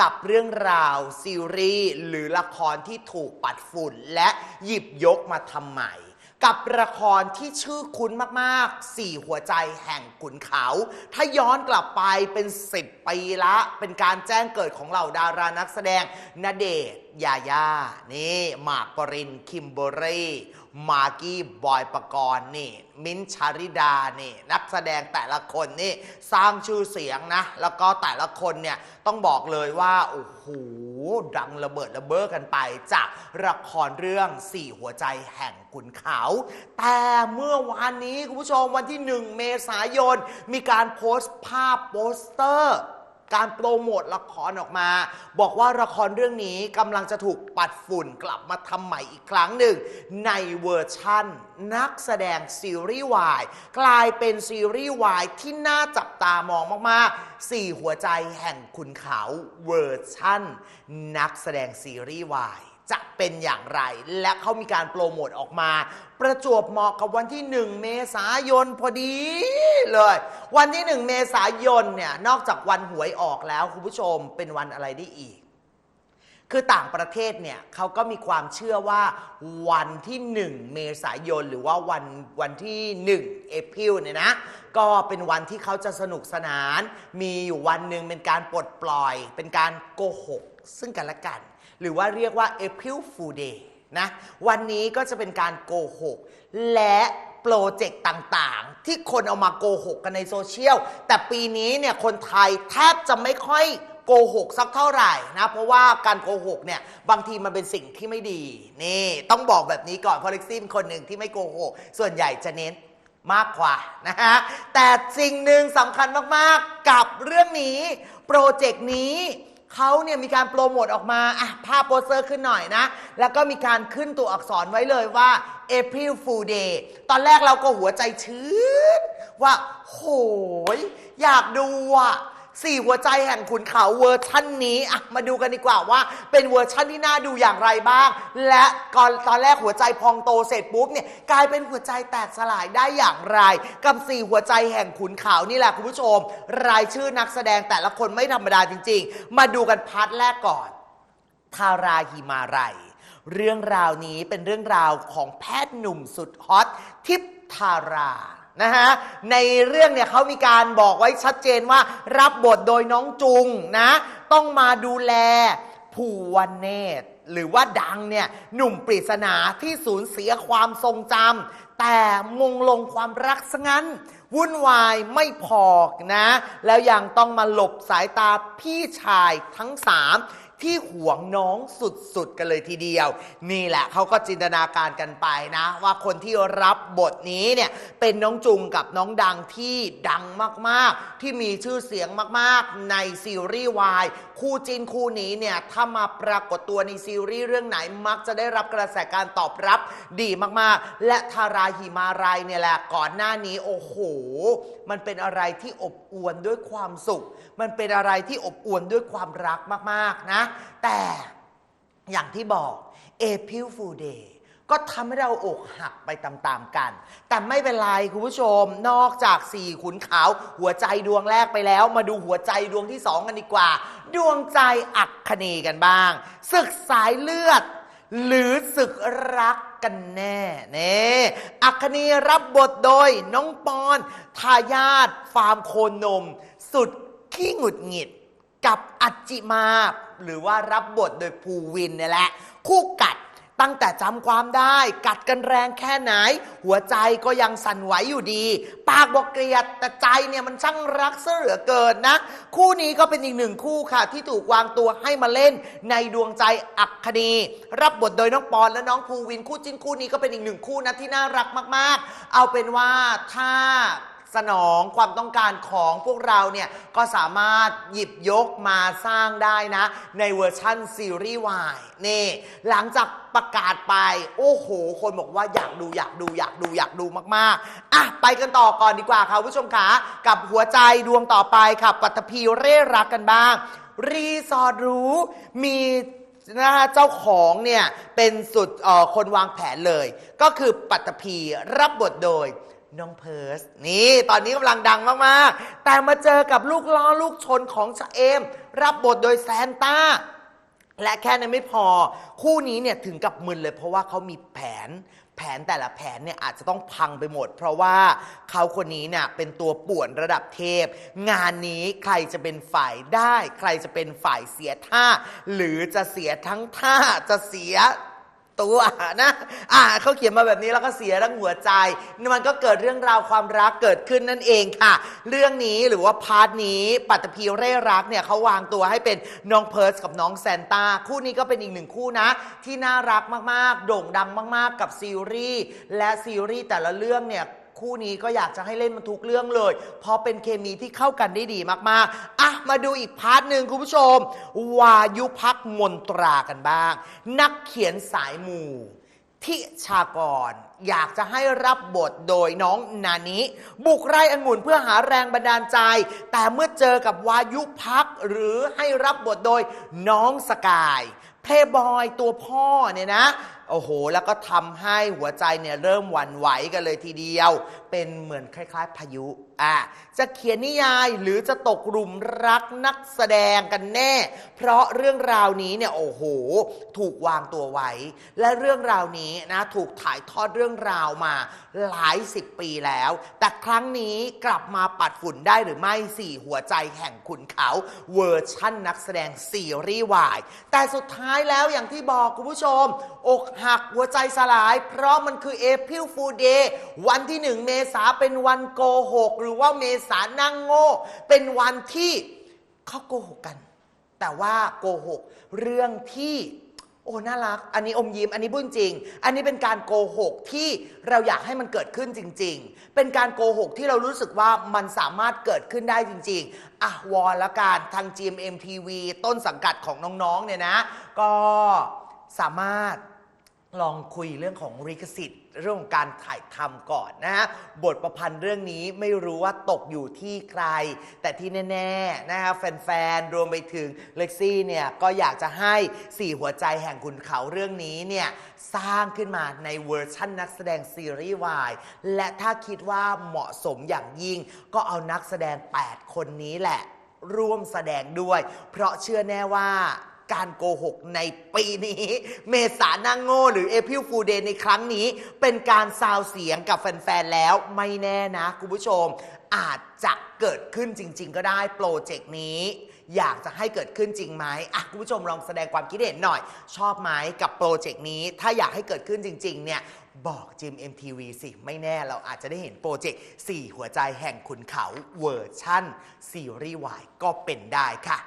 กับเรื่องราว ซีรีส์หรือละครที่ถูกปัดฝุ่นและหยิบยกมาทำใหม่ กับละครที่ชื่อคุ้นมากๆ สี่หัวใจแห่งขุนเขา ถ้าย้อนกลับไปเป็น10ปีละ เป็นการแจ้งเกิดของเหล่าดารานักแสดงณเดชยาย่า นี่หมากปริน คิมเบอรี่มากกี้บอยปกรณ์นี่ มิ้นชาริดานี่ นักแสดงแต่ละคนนี่ สร้างชื่อเสียงนะ แล้วก็แต่ละคนเนี่ย ต้องบอกเลยว่า โอ้โห ดังระเบิดระเบ้อกันไป จากละครเรื่องสี่หัวใจแห่งขุนเขา แต่เมื่อวานนี้คุณผู้ชมวันที่ 1 เมษายน มีการโพสต์ภาพโปสเตอร์ การโปรโมทละครออกมา บอกว่าละครเรื่องนี้กำลังจะถูกปัดฝุ่นกลับมาทำใหม่อีกครั้งหนึ่ง ในเวอร์ชั่น นักแสดงซีรีส์วายกลายเป็นซีรีส์วายที่น่าจับตามองมากๆสี่หัวใจแห่งขุนเขาเวอร์ชั่น นักแสดงซีรีส์วาย จะเป็นอย่างไร และเขามีการโปรโมทออกมา ประจวบเหมาะกับวันที่ 1 เมษายนพอดีเลย วันที่ 1 เมษายนเนี่ยนอกจากวันหวยออกแล้วคุณผู้ชมเป็นวันอะไรได้อีก คือต่างประเทศเนี่ยเขาก็มีความเชื่อว่าวันที่ 1 เมษายน หรือว่าวันวันที่1เอพิลเนี่ยนะ ก็เป็นวันที่เขาจะสนุกสนาน มีอยู่วันหนึ่งเป็นการปลดปล่อย เป็นการโกหก ซึ่งกันและกัน หรือว่าเรียกว่า April Fool Day นะ วันนี้ก็จะเป็นการโกหก และโปรเจกต์ต่างๆ ที่คนเอามาโกหกกันในโซเชียล แต่ปีนี้เนี่ยคนไทยแทบจะไม่ค่อย โกหกสักเท่าไหร่นะ เพราะว่าการโกหกเนี่ยบางทีมันเป็นสิ่งที่ไม่ดีนี่ต้องบอกแบบนี้ก่อนเพราะเล็กซี่เป็นคนหนึ่งที่ไม่โกหกส่วนใหญ่จะเน้นมากกว่านะฮะแต่สิ่งหนึ่งสำคัญมากๆกับเรื่องนี้โปรเจกต์นี้เขาเนี่ยมีการโปรโมทออกมาอะภาพโปสเตอร์ขึ้นหน่อยนะ แล้วก็มีการขึ้นตัวอักษรไว้เลยว่า April Fool Day ตอนแรกเราก็หัวใจชื้นว่า โหย อยากดูอะ สี่หัวใจแห่งขุนเขาเวอร์ชั่นนี้อะมาดูกันดีกว่าว่า เป็นเวอร์ชั่นที่น่าดูอย่างไรบ้าง และก่อนตอนแรกหัวใจพองโตเสร็จปุ๊บเนี่ยกลายเป็นหัวใจแตกสลายได้อย่างไร กับสี่หัวใจแห่งขุนเขานี่แหละคุณผู้ชม รายชื่อนักแสดงแต่ละคนไม่ธรรมดาจริง ๆ มาดูกันพาร์ทแรกก่อน ทาราฮิมาไรยเรื่องราวนี้เป็นเรื่องราวของแพทย์หนุ่มสุดฮอตทิพทารา นะฮะในเรื่องเนี่ยเขามีการบอกไว้ชัดเจนว่ารับบทโดยน้องจุงนะ ต้องมาดูแลภูวันเนตรหรือว่าดังเนี่ยหนุ่มปริศนาที่สูญเสียความทรงจำแต่มงลงความรักซะงั้น วุ่นวายไม่พอนะ แล้วยังต้องมาหลบสายตาพี่ชายทั้งสาม ที่หวงน้องสุดๆกันเลยทีเดียว นี่แหละเขาก็จินตนาการกันไปนะ ว่าคนที่รับบทนี้เนี่ยเป็นน้องจุงกับน้องดังที่ดังมากๆ ที่มีชื่อเสียงมากๆ ในซีรีส์วายคู่จินคู่นี้เนี่ยถ้ามาปรากฏตัวในซีรีส์เรื่องไหนมักจะได้รับกระแสการตอบรับดีมากๆ และทาราหิมารายเนี่ยแหละก่อนหน้านี้โอ้โห มันเป็นอะไรที่อบอวลด้วยความสุข มันเป็นอะไรที่อบอวลด้วยความรักมากๆนะแต่อย่างที่บอก April Fool Day ก็ทำให้เราอกหักไปตามๆกัน แต่ไม่เป็นไรคุณผู้ชม นอกจากสี่ขุนขาว หัวใจดวงแรกไปแล้ว มาดูหัวใจดวงที่สองกันดีกว่า ดวงใจอักคณีกันบ้าง ศึกสายเลือด หรือศึกรักกันแน่เน่อัคคณีรับบทโดยน้องปอน ทายาทฟาร์มโคนมสุดขี้หงุดหงิด กับอัจจิมาหรือว่ารับบทโดยภูวินเนี่ยแหละ คู่กัดตั้งแต่จำความได้ กัดกันแรงแค่ไหน หัวใจก็ยังสั่นไหวอยู่ดี ปากบอกเกลียดแต่ใจเนี่ยมันช่างรักเสือเหลือเกินนะ คู่นี้ก็เป็นอีกหนึ่งคู่ค่ะ ที่ถูกวางตัวให้มาเล่นในดวงใจอักคณีรับบทโดยน้องปอนและน้องภูวินคู่จิ้นคู่นี้ก็เป็นอีกหนึ่งคู่นะที่น่ารักมาก ๆ เอาเป็นว่าถ้า สนองความต้องการของพวกเราเนี่ย ก็สามารถหยิบยกมาสร้างได้นะ ในเวอร์ชั่นซีรีส์วายนี่ หลังจากประกาศไป โอ้โห คนบอกว่าอยากดูอยากดูอยากดูอยากดูมากๆ อะ ไปกันต่อก่อนดีกว่าค่ะคุณผู้ชมคะกับหัวใจดวงต่อไปค่ะปัตตภีเร่รักกันบ้าง รีสอร์ทรู้มีนะคะเจ้าของเนี่ย เป็นสุดคนวางแผนเลย ก็คือปัตตภีรับบทโดย น้องเพิร์สนี่ตอนนี้กำลังดังมาก ๆ แต่มาเจอกับลูกล้อลูกชนของชะเอม รับบทโดยแซนต้า และแค่นั้นไม่พอ คู่นี้เนี่ยถึงกับมึนเลยเพราะว่าเขามีแผน แผนแต่ละแผนเนี่ยอาจจะต้องพังไปหมด เพราะว่าเขาคนนี้เนี่ยเป็นตัวป่วนระดับเทพ งานนี้ใครจะเป็นฝ่ายได้ ใครจะเป็นฝ่ายเสียท่า หรือจะเสียทั้งท่าจะเสีย ตัวนะ อ่าเขาเขียนมาแบบนี้แล้วก็เสียทั้งหัวใจ มันก็เกิดเรื่องราวความรักเกิดขึ้นนั่นเองค่ะ เรื่องนี้หรือว่าพาร์ทนี้ปัตตภีเร่รักเนี่ยเขาวางตัวให้เป็นน้องเพิร์สกับน้องแซนต้าคู่นี้ก็เป็นอีกหนึ่งคู่นะ ที่น่ารักมากๆ โด่งดังมาก ๆ กับซีรีส์และซีรีส์แต่ละเรื่องเนี่ย คู่นี้ก็อยากจะให้เล่นมันทุกเรื่องเลย เพราะเป็นเคมีที่เข้ากันได้ดีมากๆ อะ มาดูอีกพาร์ทหนึ่งคุณผู้ชม วายุพักมนตรากันบ้าง นักเขียนสายมูทิชากร อยากจะให้รับบทโดยน้องนานิบุกไร่องุ่นเพื่อหาแรงบันดาลใจ แต่เมื่อเจอกับวายุพักหรือให้รับบทโดยน้องสกายเพลย์บอยตัวพ่อเนี่ยนะ โอ้โห แล้วก็ทำให้หัวใจเนี่ยเริ่มหวั่นไหวกันเลยทีเดียว เป็นเหมือนคล้าย ๆ พายุอะจะเขียนนิยายหรือจะตกหลุมรักนักแสดงกันแน่ เพราะเรื่องราวนี้เนี่ยโอ้โห ถูกวางตัวไว้ และเรื่องราวนี้นะถูกถ่ายทอดเรื่องราวมาหลายสิบปีแล้ว แต่ครั้งนี้กลับมาปัดฝุ่นได้หรือไม่สี่หัวใจแห่งขุนเขาเวอร์ชั่นนักแสดงซีรีส์วายแต่สุดท้ายแล้วอย่างที่บอกคุณผู้ชมอกหักหัวใจสลาย เพราะมันคือเอพิลฟูเดย์วันที่หนึ่งเมษาเป็นวันโกหก หรือว่าเมษานั่งโง่ เป็นวันที่เขาโกหกกัน แต่ว่าโกหก เรื่องที่โอ้ น่ารัก อันนี้อมยิ้ม อันนี้บุญจริง อันนี้เป็นการโกหกที่เราอยากให้มันเกิดขึ้นจริง ๆ เป็นการโกหกที่เรารู้สึกว่ามันสามารถเกิดขึ้นได้จริง ๆ อะวอนละกันทาง GMM TV ต้นสังกัดของน้อง ๆ เนี่ยนะ ก็สามารถ ลองคุยเรื่องของลิขสิทธิ์เรื่องของการถ่ายทำก่อนนะฮะบทประพันธ์เรื่องนี้ไม่รู้ว่าตกอยู่ที่ใคร แต่ที่แน่ๆนะฮะแฟนๆ รวมไปถึงเล็กซี่เนี่ยก็อยากจะให้สี่หัวใจแห่งขุนเขาเรื่องนี้เนี่ยสร้างขึ้นมาในเวอร์ชั่นนักแสดงซีรีส์วายและถ้าคิดว่าเหมาะสมอย่างยิ่ง ก็เอานักแสดง 8 คนนี้แหละ ร่วมแสดงด้วย เพราะเชื่อแน่ว่า การโกหกในปีนี้ เมษาหนางโง่ หรือเอพิลฟูเดย์ในครั้งนี้ เป็นการซาวเสียงกับแฟน ๆ แล้วไม่แน่นะ คุณผู้ชม อาจจะเกิดขึ้นจริง ๆ ก็ได้โปรเจกต์นี้ อยากจะให้เกิดขึ้นจริงไหมอะคุณผู้ชมลองแสดงความคิดเห็นหน่อย ชอบไหมกับโปรเจกต์นี้ ถ้าอยากให้เกิดขึ้นจริง ๆ เนี่ยบอกจิม MTV สิ ไม่แน่เราอาจจะได้เห็นโปรเจกต์ 4 หัวใจแห่งขุนเขาเวอร์ชั่นซีรีส์วายก็เป็นได้ค่ะ